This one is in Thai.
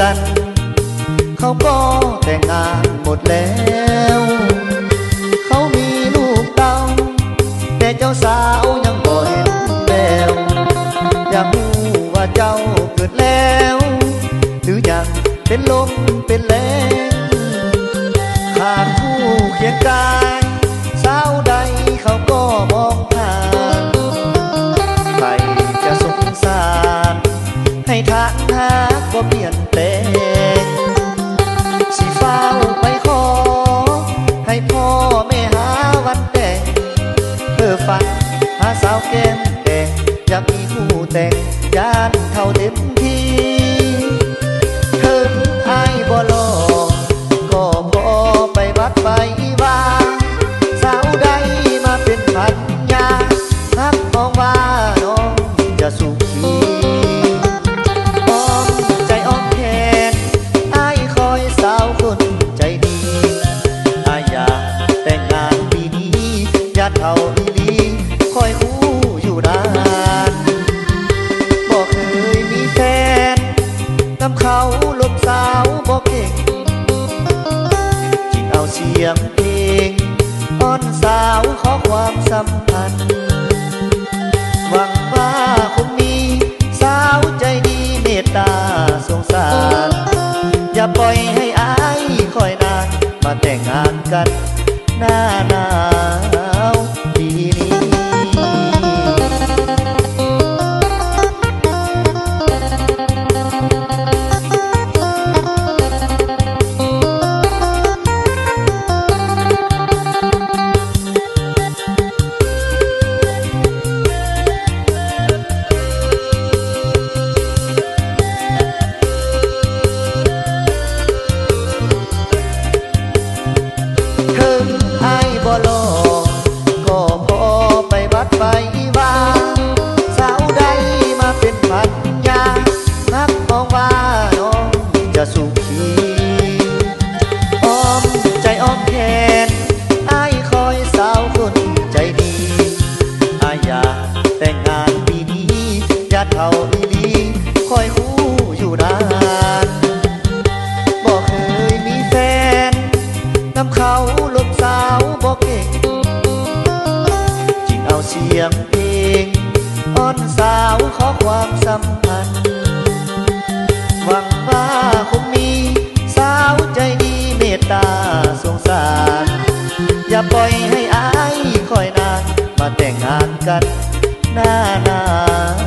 กัน เขาก็แต่งงานหมดแล้ว เขามีลูกเต้า แต่เจ้าสาวยังบ่เห็นแววอยากรู้ว่าเจ้าเกิดแล้ว หรือยังเป็นลมเป็นแรงขาดผู้เคียงกายสาวใดเขาก็บ đêm đèn dập khu tèn chán thao đêm ยมเองอ้อนสาวขอความสัมพันธ์ หวังว่าคงมีสาวใจดีเมตตาสงสาร อย่าปล่อยให้อายคอยนาน มาแต่งงานกันหน้านา จะสุขีอ้อมใจอ้อมแขนไอ้ายคอยสาวคนใจดีอายอยากแต่งงานปีนี้อย่าเท่าอีลีคอยคู่อยู่นานบอกเคยมีแฟนนำเขาลบสาวบอกเก่งจึงเอาเสียง Na na.